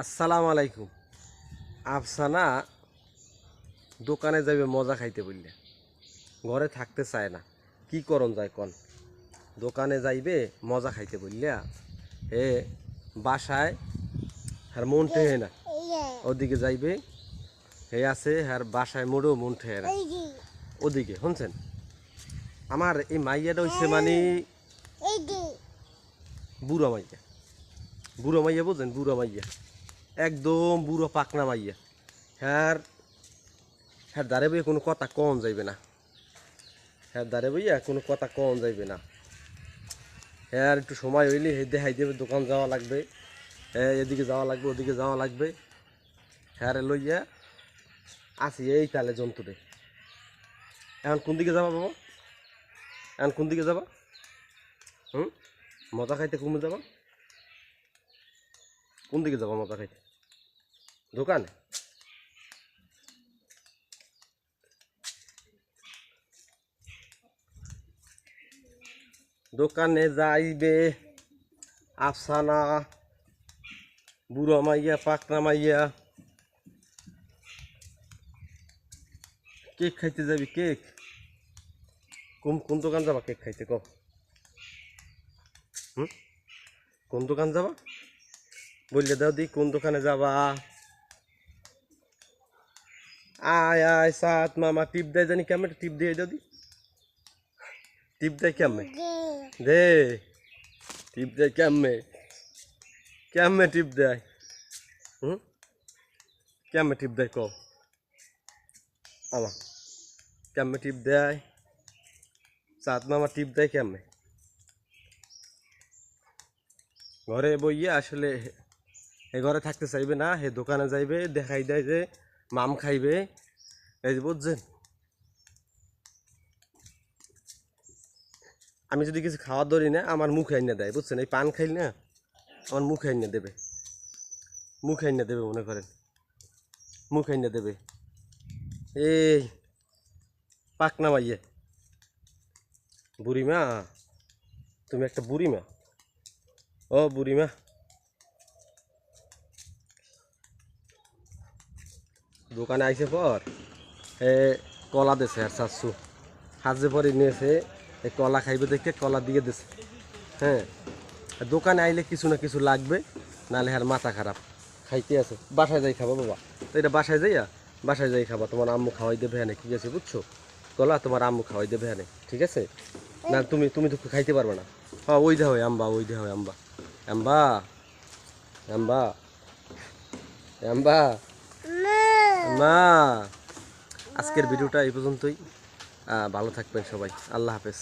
আসসালামু আলাইকুম। আফসানা দোকানে যাবে মজা খাইতে বললে। ঘরে থাকতে চায় না। কি করণ যায় কন? দোকানে যাইবে, মজা খাইতে বললে। হে বাসায় আর মন ঠেহে না। ওদিকে যাইবে, হে আছে আর বাসায় মোড়েও মন ঠেহে না। ওদিকে, শুনছেন? আমার এই মাইয়াটা হইছে মানে বুড়ো মাইয়া। বুড়ো মাইয়া বুঝছেন বুড়ো মাইয়া। একদম বুড়ো পাকনা মাইয়া। হ্যার হ্যাঁ দাঁড়ে বইয়া কোনো কথা কম যাইবে না। হ্যাঁ দাঁড়ে বইয়া কোনো কথা কম যাইবে না। হ্যাঁ একটু সময় হইলে হে দেখাই দেবে, দোকান যাওয়া লাগবে। হ্যাঁ এদিকে যাওয়া লাগবে, ওদিকে যাওয়া লাগবে। হ্যাঁ লইয়া আসি এই তালে জন্তুরে। এখন কোন দিকে যাবা বাবা? এখন কোন দিকে যাবা? হুম? মজা খাইতে কমে যাবা? কোন দিকে যাবা মজা খাইতে দোকানে? দোকানে যাইবে, আফসানা, বুড়ো মাইয়া, পাকনা মাইয়া। কেক খাইতে যাবি, কেক? কোন কোন দোকান যাবা কেক খাইতে কও হুম? কোন দোকান যাবা? বললে দাও দি কোন দোকানে যাবা? আয় আয় সাত মামা টিপ দেয় জানি কেমন? টিপ দিয়ে দাও দি। টিপ দেয় কেমন? দে। টিপ দেয় কেমনে? কেমনে টিপ দেয়? হুম? কেমনে টিপ দেয় কও? আমা কেমনে টিপ দেয়? সাত মামা টিপ দেয় কেমনে? ঘরে বইয়ে আসলে এ ঘরে থাকতে চাইবে না, হে দোকানে যাইবে, দেখাই দেয় যে মাম খাইবে। এই বুঝছেন? আমি যদি কিছু খাওয়া ধরি না, আমার মুখে আইনে দেয়, বুঝছেন? এই পান খাইল না, আমার মুখে আইনে দেবে। মুখে আইনে দেবে, মনে করেন। মুখে আইনে দেবে। এই পাকনা মাইয়ে। বুড়িমা, তুমি একটা বুড়িমা? ও বুড়িমা। দোকানে আইসে পর, এ কলা দেছে আর শাশু হাজে পরে নিয়েছে এই কলা খাইবে দেখে কলা দিয়ে দিছে। হ্যাঁ দোকানে আইলে কিছু না কিছু লাগবে নাহলে আর মাথা খারাপ। খাইতে আছে, বাসায় যাই খাবা বাবা। তো এটা বাসায় যাইয়া, বাসায় যাই খাবা। তোমার আম্মু খাওয়াই দেবে হ্যাঁ ঠিক আছে বুঝছ? কলা তোমার আম্মু খাওয়াই দেবে হ্যাঁ ঠিক আছে? না, তুমি তুমি তো খাইতে পারবে না। হ্যাঁ ওই দেহ আম্বা, ওই দেহ আম্বা। আম্বা আম্বা আম্বা। মা আজকের ভিডিওটা এই পর্যন্তই। ভালো থাকবেন সবাই। আল্লাহ হাফেজ।